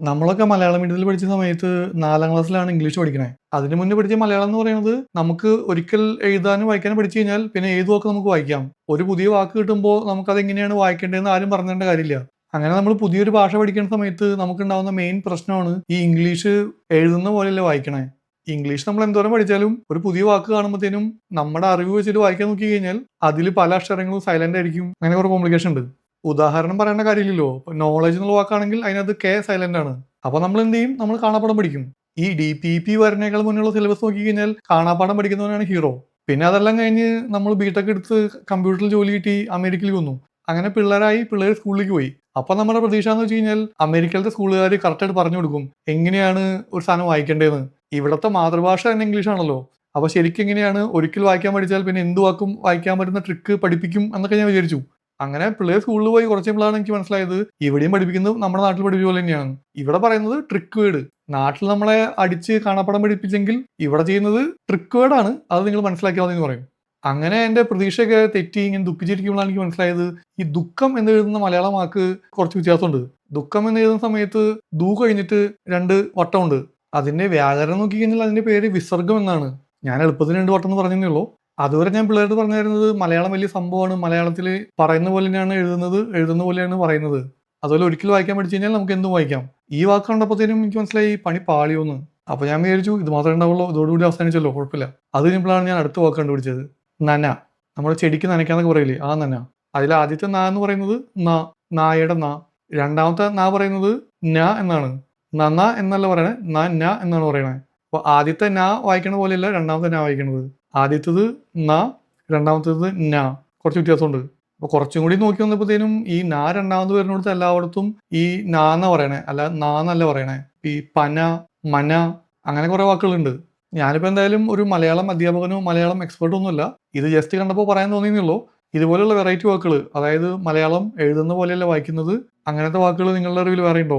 നമ്മളൊക്കെ മലയാളം മീഡിയത്തിൽ പഠിച്ച സമയത്ത് നാലാം ക്ലാസ്സിലാണ് ഇംഗ്ലീഷ് പഠിക്കണേ. അതിന് മുന്നേ പഠിച്ച മലയാളം എന്ന് പറയുന്നത് നമുക്ക് ഒരിക്കൽ എഴുതാനും വായിക്കാനും പഠിച്ചു കഴിഞ്ഞാൽ പിന്നെ ഏത് വാക്ക് നമുക്ക് വായിക്കാം. ഒരു പുതിയ വാക്ക് കിട്ടുമ്പോൾ നമുക്കത് എങ്ങനെയാണ് വായിക്കേണ്ടതെന്ന് ആരും പറഞ്ഞേണ്ട കാര്യമില്ല. അങ്ങനെ നമ്മൾ പുതിയൊരു ഭാഷ പഠിക്കുന്ന സമയത്ത് നമുക്കുണ്ടാവുന്ന മെയിൻ പ്രശ്നമാണ് ഈ ഇംഗ്ലീഷ് എഴുതുന്ന പോലെയല്ലേ വായിക്കണേ. ഇംഗ്ലീഷ് നമ്മൾ എന്തോരം പഠിച്ചാലും ഒരു പുതിയ വാക്ക് കാണുമ്പോഴത്തേനും നമ്മുടെ അറിവ് വെച്ചിട്ട് വായിക്കാൻ നോക്കി കഴിഞ്ഞാൽ അതിൽ പല അക്ഷരങ്ങളും സൈലന്റ് ആയിരിക്കും. അങ്ങനെ കുറെ കോംപ്ലിക്കേഷൻ ഉണ്ട്. ഉദാഹരണം പറയേണ്ട കാര്യമില്ലല്ലോ. നോളജ് എന്നുള്ള വാക്കാണെങ്കിൽ അതിനകത്ത് കെ സൈലന്റ് ആണ്. അപ്പൊ നമ്മൾ എന്ത് ചെയ്യും? നമ്മൾ കാണാപ്പാടം പഠിക്കും. ഈ ഡി പി പി വരുന്നേക്കാൾ മുന്നുള്ള സിലബസ് നോക്കി കഴിഞ്ഞാൽ കാണാപ്പാടം പഠിക്കുന്നവനാണ് ഹീറോ പിന്നെ അതെല്ലാം കഴിഞ്ഞ് നമ്മൾ ബിടെക് എടുത്ത് കമ്പ്യൂട്ടറിൽ ജോലി കിട്ടി അമേരിക്കയിൽ വന്നു. അങ്ങനെ പിള്ളേരായി പിള്ളേർ സ്കൂളിലേക്ക് പോയി. അപ്പൊ നമ്മുടെ പ്രതീക്ഷ എന്ന് വെച്ച് കഴിഞ്ഞാൽ അമേരിക്കയിലത്തെ സ്കൂളുകാർ കറക്റ്റായിട്ട് പറഞ്ഞു കൊടുക്കും. എങ്ങനെയാണ് ഒരു സാധനം വായിക്കേണ്ടതെന്ന്? ഇവിടുത്തെ മാതൃഭാഷ തന്നെ ഇംഗ്ലീഷ് ആണല്ലോ. അപ്പൊ ശരിക്കും എങ്ങനെയാണ് ഒരിക്കൽ വായിക്കാൻ പഠിച്ചാൽ പിന്നെ എന്ത് വാക്കും വായിക്കാൻ പറ്റുന്ന ട്രിക്ക് പഠിപ്പിക്കും എന്നൊക്കെ ഞാൻ വിചാരിച്ചു. അങ്ങനെ പിള്ളേർ സ്കൂളിൽ പോയി കുറച്ച് കഴിയുമ്പോഴാണ് എനിക്ക് മനസ്സിലായത് ഇവിടെയും പഠിപ്പിക്കുന്നത് നമ്മുടെ നാട്ടിൽ പഠിപ്പിച്ച പോലെ തന്നെയാണ്. ഇവിടെ പറയുന്നത് ട്രിക്ക് വേർഡ് നാട്ടിൽ നമ്മളെ അടിച്ച് കാണാപ്പടം പഠിപ്പിച്ചെങ്കിൽ ഇവിടെ ചെയ്യുന്നത് ട്രിക്ക് വേർഡാണ് അത് നിങ്ങൾ എന്ന് പറയും. അങ്ങനെ എന്റെ പ്രതീക്ഷയൊക്കെ തെറ്റി ഇങ്ങനെ ദുഃഖിച്ചിരിക്കുമ്പോഴാണ് എനിക്ക് മനസ്സിലായത് ഈ ദുഃഖം എന്ന് എഴുതുന്ന മലയാളം വാക്ക് കുറച്ച് വ്യത്യാസമുണ്ട്. ദുഃഖം എന്ന് എഴുതുന്ന സമയത്ത് ദൂ കഴിഞ്ഞിട്ട് രണ്ട് വട്ടമുണ്ട്. അതിന്റെ വ്യാകരണം നോക്കി കഴിഞ്ഞാൽ അതിന്റെ പേര് വിസർഗം എന്നാണ്. ഞാൻ എളുപ്പത്തിന് രണ്ട് വട്ടം എന്ന് പറഞ്ഞതേ ഉള്ളൂ. അതുവരെ ഞാൻ പിള്ളേർ പറഞ്ഞു തരുന്നത് മലയാളം വലിയ സംഭവമാണ്. മലയാളത്തിൽ പറയുന്ന പോലെ തന്നെയാണ് എഴുതുന്നത് എഴുതുന്ന പോലെയാണ് പറയുന്നത്. അതുപോലെ ഒരിക്കൽ വായിക്കാൻ പഠിച്ചു കഴിഞ്ഞാൽ നമുക്ക് എന്തും വായിക്കാം. ഈ വാക്ക് കണ്ടപ്പോഴത്തേനും എനിക്ക് മനസ്സിലായി പണി പാളിയോന്ന്. അപ്പൊ ഞാൻ വിചാരിച്ചു ഇത് മാത്രമേ ഉണ്ടാവുള്ളൂ. ഇതോടുകൂടി അവസാനിച്ചല്ലോ കുഴപ്പമില്ല. അത് കഴിഞ്ഞപ്പോഴാണ് ഞാൻ അടുത്ത വാക്ക് കണ്ടുപിടിച്ചത്. നന. നമ്മുടെ ചെടിക്ക് നനയ്ക്കാന്നൊക്കെ പറയില്ലേ? ആ നന. അതിൽ ആദ്യത്തെ നാ എന്ന് പറയുന്നത് ന നായയുടെ നാ. രണ്ടാമത്തെ നാ പറയുന്നത് ന എന്നാണ്. നന്ന എന്നല്ല പറയണേ. ന ന എന്നാണ് പറയണേ. അപ്പൊ ആദ്യത്തെ ന വായിക്കണ പോലെയല്ല രണ്ടാമത്തെ ന വായിക്കണത്. ആദ്യത്തത് ന രണ്ടാമത്തേത് ന. കുറച്ച് വ്യത്യാസമുണ്ട്. അപ്പൊ കുറച്ചും കൂടി നോക്കി വന്നപ്പോഴത്തേനും ഈ നാ രണ്ടാമത് വരുന്നിടത്ത് എല്ലായിടത്തും ഈ നാ എന്നാ പറയണേ? അല്ല നാന്നല്ല പറയണേ. ഈ പന മന അങ്ങനെ കുറെ വാക്കുകളുണ്ട്. ഞാനിപ്പോൾ എന്തായാലും ഒരു മലയാളം അധ്യാപകനോ മലയാളം എക്സ്പെർട്ടോ ഒന്നുമല്ല ഇത് ജസ്റ്റ് കണ്ടപ്പോൾ പറയാൻ തോന്നിയെന്നുള്ളൂ ഇതുപോലെയുള്ള വെറൈറ്റി വാക്കുകൾ അതായത് മലയാളം എഴുതുന്ന പോലെയല്ല വായിക്കുന്നത് അങ്ങനത്തെ വാക്കുകൾ നിങ്ങളുടെ അറിവിൽ വേറെ ഉണ്ടോ?